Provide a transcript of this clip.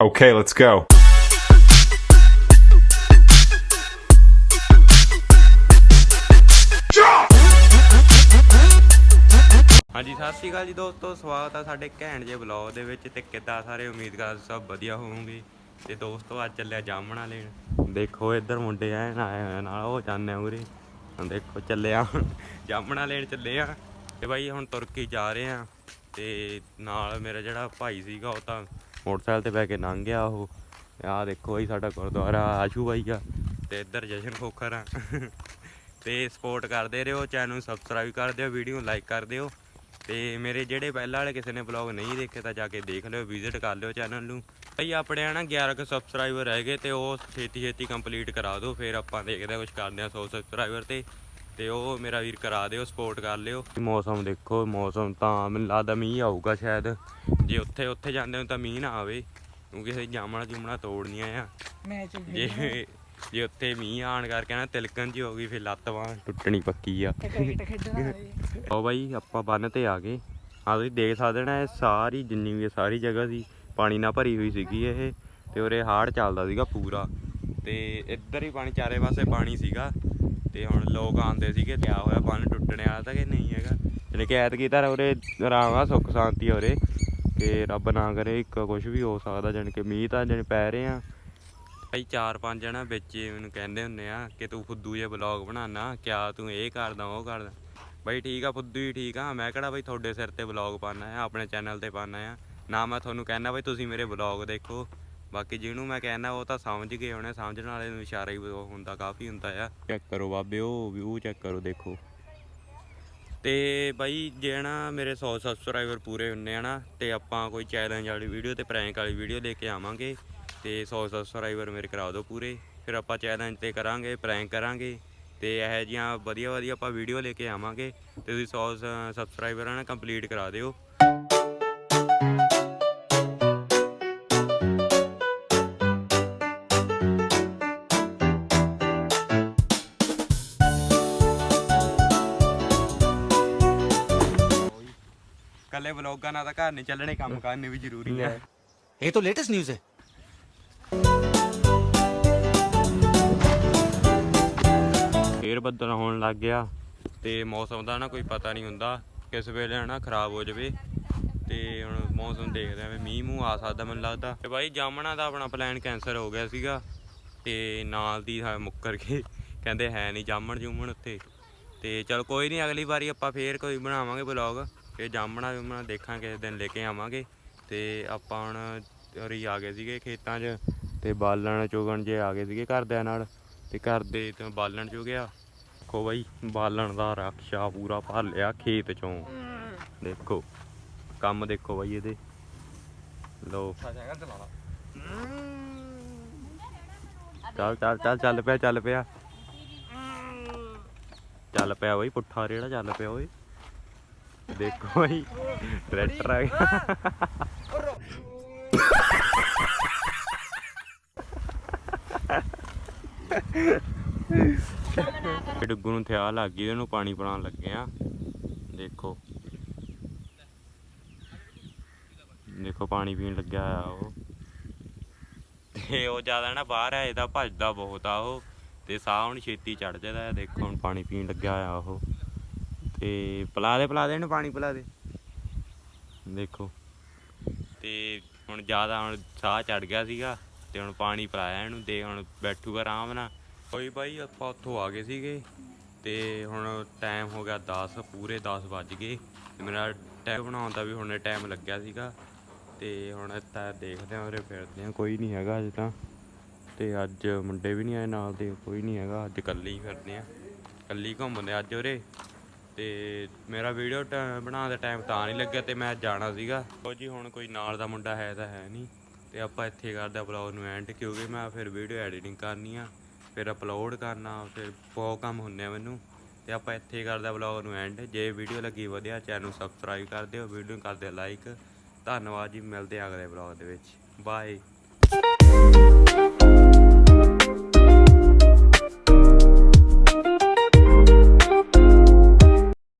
Okay, let's go. ਹਾਂਜੀ ਸਤਿ ਸ਼੍ਰੀ ਅਕਾਲ ਜੀ ਦੋਸਤੋ ਸਵਾਗਤ ਆ ਸਾਡੇ ਘੈਂਟ ਜੇ ਬਲੌਗ ਦੇ ਵਿੱਚ ਤੇ ਕਿੱਦਾਂ ਸਾਰੇ ਉਮੀਦ ਕਰਦੇ ਸਭ ਵਧੀਆ ਹੋਵੋਗੇ। ਤੇ ਦੋਸਤੋ ਅੱਜ ਚੱਲਿਆ ਜਾਮਣਾ ਲੈਣ। ਦੇਖੋ ਇੱਧਰ ਮੁੰਡੇ ਆਏ ਨਾ ਆਏ ਹੋਏ ਨਾਲ ਉਹ ਜਾਂਦੇ ਆ ਉਰੇ। ਦੇਖੋ ਚੱਲਿਆ ਹੁਣ ਜਾਮਣਾ ਲੈਣ ਚੱਲੇ ਆ। ਤੇ ਬਾਈ ਹੁਣ ਤੁਰਕੀ ਜਾ ਰਹੇ ਆ। ਤੇ ਨਾਲ ਮੇਰਾ ਜਿਹੜਾ ਭਾਈ ਸੀਗਾ ਉਹ ਤਾਂ ਮੋਟਰਸਾਈਕਲ ਤੇ ਬਹਿ ਕੇ ਲੰਘ ਗਿਆ ਉਹ। ਆਹ ਦੇਖੋ ਬਾਈ ਸਾਡਾ ਗੁਰਦੁਆਰਾ, ਆਸ਼ੂ ਬਾਈ ਆ ਤੇ ਇੱਧਰ ਜਸ਼ਨ ਖੋਖਰ ਆ। ਤੇ ਸਪੋਰਟ ਕਰਦੇ ਰਹੋ ਚੈਨਲ ਨੂੰ ਸਬਸਕ੍ਰਾਈਬ ਕਰ ਦਿਓ ਵੀਡੀਓ ਲਾਈਕ ਕਰ ਦਿਓ। ਤੇ ਮੇਰੇ ਜਿਹੜੇ ਪਹਿਲਾਂ ਵਾਲੇ ਕਿਸੇ ਨੇ ਬਲੌਗ ਨਹੀਂ ਦੇਖੇ ਤਾਂ ਜਾ ਕੇ ਦੇਖ ਲਿਓ ਵਿਜ਼ਿਟ ਕਰ ਲਿਓ ਚੈਨਲ ਨੂੰ। ਭਈ ਆਪਣੇ ਆ ਨਾ 11 ਕੁ ਸਬਸਕ੍ਰਾਈਬਰ ਰਹਿ ਗਏ ਤੇ ਉਹ ਛੇਤੀ ਛੇਤੀ ਕੰਪਲੀਟ ਕਰਾ ਦਿਓ, ਫਿਰ ਆਪਾਂ ਦੇਖਦੇ ਹਾਂ ਕੁਝ ਕਰਦੇ ਆ 100 ਸਬਸਕ੍ਰਾਈਬਰ ਤੇ। ਤੇ ਉਹ ਮੇਰਾ ਵੀਰ ਕਰਾ ਦਿਓ ਸਪੋਰਟ ਕਰ ਲਿਓ। ਮੌਸਮ ਦੇਖੋ ਮੌਸਮ ਤਾਂ ਮੈਨੂੰ ਲੱਗਦਾ ਮੀਂਹ ਆਊਗਾ ਸ਼ਾਇਦ। ਜੇ ਉੱਥੇ ਉੱਥੇ ਜਾਂਦੇ ਹੋ ਤਾਂ ਮੀਂਹ ਨਾ ਆਵੇ। ਕਿਉਂਕਿ ਅਸੀਂ ਜਾਮਣਾ ਜੁਮਣਾ ਤੋੜਨੀਆਂ ਆ। ਜੇ ਜੇ ਉੱਥੇ ਮੀਂਹ ਆਣ ਕਰਕੇ ਨਾ ਤਿਲਕਣ ਜੀ ਹੋ ਗਈ ਫਿਰ ਲੱਤ ਬਾਂਹ ਟੁੱਟਣੀ ਪੱਕੀ ਆ। ਉਹ ਬਾਈ ਆਪਾਂ ਬੰਨ ਤੇ ਆ ਗਏ। ਆ ਤੁਸੀਂ ਦੇਖ ਸਕਦੇ ਨਾ ਇਹ ਸਾਰੀ ਜਿੰਨੀ ਵੀ ਸਾਰੀ ਜਗ੍ਹਾ ਸੀ। ਪਾਣੀ ਨਾਲ ਭਰੀ ਹੋਈ ਸੀਗੀ ਇਹ। ਤੇ ਉਰੇ ਹਾੜ ਚੱਲਦਾ ਸੀਗਾ ਪੂਰਾ। ਤੇ ਇੱਧਰ ਹੀ ਪਾਣੀ ਚਾਰੇ ਪਾਸੇ ਪਾਣੀ ਸੀਗਾ। ਤੇ ਹੁਣ ਲੋਕ ਆਂਦੇ ਸੀਗੇ ਤੇ ਹੋਇਆ ਬੰਨ ਟੁੱਟਣੇ ਵਾਲਾ ਤਾਂ ਕਿ ਨਹੀਂ ਹੈਗਾ। ਜਿਹਨੇ ਕਿ ਐਤਕੀ ਤਾਂ ਉਰੇ ਆਰਾਮ ਆ, ਸੁੱਖ ਸ਼ਾਂਤੀ ਉਰੇ। ਕਿ ਰੱਬ ਨਾ ਕਰੇ ਇੱਕ ਕੁਝ ਵੀ ਹੋ ਸਕਦਾ ਜਾਣੀ ਕਿ ਮੀਂਹ ਤਾਂ ਜਾਣੀ ਪੈ ਰਹੇ ਆ। ਭਾਈ ਚਾਰ ਪੰਜ ਜਣਾ ਵਿੱਚ ਮੈਨੂੰ ਕਹਿੰਦੇ ਹੁੰਦੇ ਆ ਕਿ ਤੂੰ ਫੁੱਦੂ ਜੇ ਬਲੌਗ ਬਣਾਉਣਾ, ਕਿਆ ਤੂੰ ਇਹ ਕਰਦਾ, ਉਹ ਕਰਦਾ। ਬਈ ਠੀਕ ਆ, ਫੁੱਦੂ ਹੀ ਠੀਕ ਆ। ਮੈਂ ਕਿਹੜਾ ਬਈ ਤੁਹਾਡੇ ਸਿਰ ਤੇ ਬਲੌਗ ਪਾਣਾ ਆ, ਆਪਣੇ ਚੈਨਲ ਤੇ ਪਾਣਾ ਆ। ਨਾ ਮੈਂ ਤੁਹਾਨੂੰ ਕਹਿਣਾ ਬਈ ਤੁਸੀਂ ਮੇਰੇ ਬਲੌਗ ਦੇਖੋ। ਬਾਕੀ ਜਿਹਨੂੰ ਮੈਂ ਕਹਿਣਾ ਉਹ ਤਾਂ ਸਮਝ ਗਏ ਹੋਣੇ ਸਮਝਣ ਵਾਲੇ ਨੂੰ ਇਸ਼ਾਰਾ ਹੀ ਹੁੰਦਾ ਕਾਫੀ ਹੁੰਦਾ ਆ। ਚੈੱਕ ਕਰੋ ਬਾਬੇ ਉਹ ਵਿਊ ਚੈੱਕ ਕਰੋ ਦੇਖੋ। ਤੇ ਬਾਈ ਜੇ ਨਾ ਮੇਰੇ 100 ਸਬਸਕ੍ਰਾਈਬਰ ਪੂਰੇ ਹੁੰਨੇ ਆ ਨਾ ਤੇ ਆਪਾਂ ਕੋਈ ਚੈਲੰਜ ਵਾਲੀ ਵੀਡੀਓ ਤੇ ਪ੍ਰੈਂਕ ਵਾਲੀ ਵੀਡੀਓ ਲੈ ਕੇ ਆਵਾਂਗੇ ਤੇ 100 ਸਬਸਕ੍ਰਾਈਬਰ ਮੇਰੇ ਕਰਾ ਦਿਓ ਪੂਰੇ। ਫਿਰ ਆਪਾਂ ਚੈਲੰਜ ਤੇ ਕਰਾਂਗੇ ਪ੍ਰੈਂਕ ਕਰਾਂਗੇ ਤੇ ਇਹੋ ਜਿਹੀਆਂ ਵਧੀਆ ਵਧੀਆ ਆਪਾਂ ਵੀਡੀਓ ਲੈ ਕੇ ਆਵਾਂਗੇ ਤੇ ਤੁਸੀਂ 100 ਸਬਸਕ੍ਰਾਈਬਰ ਨਾ ਕੰਪਲੀਟ ਕਰਾ ਦਿਓ। ਕੱਲੇ ਵਲੌਗਾਂ ਨਾਲ ਤਾਂ ਘਰ ਨਹੀਂ ਚੱਲਣੇ ਕੰਮ ਕਰਨੇ ਵੀ ਜ਼ਰੂਰੀ ਹੈ। ਇਹ ਤਾਂ ਲੇਟੈਸਟ ਨਿਊਜ਼ ਹੈ। ਫੇਰ ਬੱਦਲ ਹੋਣ ਲੱਗ ਗਿਆ ਤੇ ਮੌਸਮ ਦਾ ਨਾ ਕੋਈ ਪਤਾ ਨਹੀਂ ਹੁੰਦਾ। ਕਿਸ ਵੇਲੇ ਨਾ ਖਰਾਬ ਹੋ ਜਾਵੇ ਤੇ ਹੁਣ ਮੌਸਮ ਦੇਖਦੇ ਆਂ ਮੀਂਹ ਮੂੰਹ ਆ ਸਕਦਾ ਮੈਨੂੰ ਲੱਗਦਾ। ਤੇ ਬਾਈ ਜਾਮਣਾ ਦਾ ਆਪਣਾ ਪਲਾਨ ਕੈਂਸਲ ਹੋ ਗਿਆ ਸੀਗਾ ਤੇ ਨਾਲ ਦੀ ਮੁੱਕਰ ਕੇ ਕਹਿੰਦੇ ਹੈ ਨਹੀਂ ਜਾਮਣ ਜੂਮਣ ਉੱਥੇ। ਤੇ ਚਲ ਕੋਈ ਨਹੀਂ ਅਗਲੀ ਵਾਰੀ ਆਪਾਂ ਫੇਰ ਕੋਈ ਬਣਾਵਾਂਗੇ ਵਲੌਗ ਤੇ ਜਾਮਣਾ ਜੁਮਣਾ ਦੇਖਾਂਗੇ ਕਿਸੇ ਦਿਨ ਲੈ ਕੇ ਆਵਾਂਗੇ। ਤੇ ਆਪਾਂ ਹੁਣ ਉਰੀ ਆ ਗਏ ਸੀਗੇ ਖੇਤਾਂ 'ਚ ਤੇ ਬਾਲਣ ਚੁਗਣ ਜੇ ਆ ਗਏ ਸੀਗੇ ਘਰਦਿਆਂ ਨਾਲ। ਤੇ ਘਰ ਦੇ ਤੇ ਬਾਲਣ ਚੁ ਗਿਆ। ਦੇਖੋ ਬਾਈ, ਬਾਲਣ ਦਾ ਰਕਸ਼ਾ ਪੂਰਾ ਭਰ ਲਿਆ ਖੇਤ ਚੋਂ। ਦੇਖੋ, ਕੰਮ ਦੇਖੋ ਬਾਈ ਇਹਦੇ। ਲੋ ਚੱਲ ਚੱਲ ਚੱਲ ਚੱਲ ਪਿਆ ਚੱਲ ਪਿਆ। ਚੱਲ ਪਿਆ ਬਾਈ, ਪੁੱਠਾ ਰੇੜਾ ਚੱਲ ਪਿਆ ਓਏ। ਦੇਖੋ ਬਾਈ ਟਰੈਕਟਰ ਆ ਗਿਆ ਡੁੱਗੂ ਨੂੰ ਥਿਆ ਲੱਗ ਗਈ ਉਹਨੂੰ ਪਾਣੀ ਪਿਲਾਉਣ ਲੱਗੇ ਆ। ਦੇਖੋ। ਦੇਖੋ ਪਾਣੀ ਪੀਣ ਲੱਗਿਆ ਆ ਉਹ। ਤੇ ਉਹ ਜ਼ਿਆਦਾ ਨਾ ਬਾਹਰ ਆ ਇਹਦਾ ਭੱਜਦਾ ਬਹੁਤ ਆ ਉਹ। ਤੇ ਸਾਹ ਹੁਣ ਛੇਤੀ ਚੜ ਜਾਂਦਾ ਦੇਖੋ ਹੁਣ ਪਾਣੀ ਪੀਣ ਲੱਗਿਆ ਆ ਉਹ। ਤੇ ਪਿਲਾ ਦੇ ਪਿਲਾ ਦੇ ਇਹਨੂੰ ਪਾਣੀ, ਪਿਲਾ ਦੇ। ਦੇਖੋ। ਤੇ ਹੁਣ ਜ਼ਿਆਦਾ ਹੁਣ ਸਾਹ ਚੜ ਗਿਆ ਸੀਗਾ ਤੇ ਹੁਣ ਪਾਣੀ ਪਿਲਾਇਆ ਇਹਨੂੰ ਤੇ ਹੁਣ ਬੈਠੂਗਾ ਆਰਾਮ ਨਾਲ। ਕੋਈ ਬਾਈ, ਆਪਾਂ ਉੱਥੋਂ ਆ ਗਏ ਸੀਗੇ ਤੇ ਹੁਣ ਟਾਈਮ ਹੋ ਗਿਆ 10 ਪੂਰੇ 10 ਵੱਜ ਗਏ। ਮੇਰਾ ਟਾਈਮ ਬਣਾਉਣ ਦਾ ਵੀ ਹੁਣੇ ਟਾਈਮ ਲੱਗਿਆ ਸੀਗਾ। ਤੇ ਹੁਣ ਤਾਂ ਦੇਖਦੇ ਆਂ ਉਰੇ ਫਿਰਦੇ ਆਂ ਕੋਈ ਨਹੀਂ ਹੈਗਾ ਅੱਜ ਤਾਂ। ਤੇ ਅੱਜ ਮੁੰਡੇ ਵੀ ਨਹੀਂ ਆਏ ਨਾਲ ਦੇ, ਕੋਈ ਨਹੀਂ ਹੈਗਾ, ਅੱਜ ਇਕੱਲੇ ਹੀ ਫਿਰਦੇ ਆਂ ਇਕੱਲੇ ਘੁੰਮਦੇ ਅੱਜ ਉਰੇ। ਤੇ ਮੇਰਾ ਵੀਡੀਓ ਬਣਾਉਣ ਦਾ ਟਾਈਮ ਤਾਂ ਨਹੀਂ ਲੱਗਿਆ ਤੇ ਮੈਂ ਜਾਣਾ ਸੀਗਾ। ਉਹ ਜੀ ਹੁਣ ਕੋਈ ਨਾਲ ਦਾ ਮੁੰਡਾ ਹੈ ਤਾਂ ਹੈ ਨਹੀਂ। ਤੇ ਆਪਾਂ ਇੱਥੇ ਕਰਦੇ ਬਲੌਗ ਨੂੰ ਐਂਡ ਕਿਉਂਕਿ ਮੈਂ ਫਿਰ ਵੀਡੀਓ ਐਡੀਟਿੰਗ ਕਰਨੀ ਆ, ਫਿਰ ਅਪਲੋਡ ਕਰਨਾ, ਫਿਰ ਬਹੁਤ ਕੰਮ ਹੁੰਨੇ ਆ ਮੈਨੂੰ। ਤੇ ਆਪਾਂ ਇੱਥੇ ਕਰਦੇ ਬਲੌਗ ਨੂੰ ਐਂਡ ਜੇ ਵੀਡੀਓ ਲੱਗੀ ਵਧੀਆ ਚੈਨਲ ਨੂੰ ਸਬਸਕ੍ਰਾਈਬ ਕਰ ਦਿਓ ਵੀਡੀਓ ਨੂੰ ਕਰ ਦਿਓ ਲਾਈਕ ਧੰਨਵਾਦ ਜੀ, ਮਿਲਦੇ ਆ ਅਗਲੇ ਬਲੌਗ ਦੇ ਵਿੱਚ। ਬਾਏ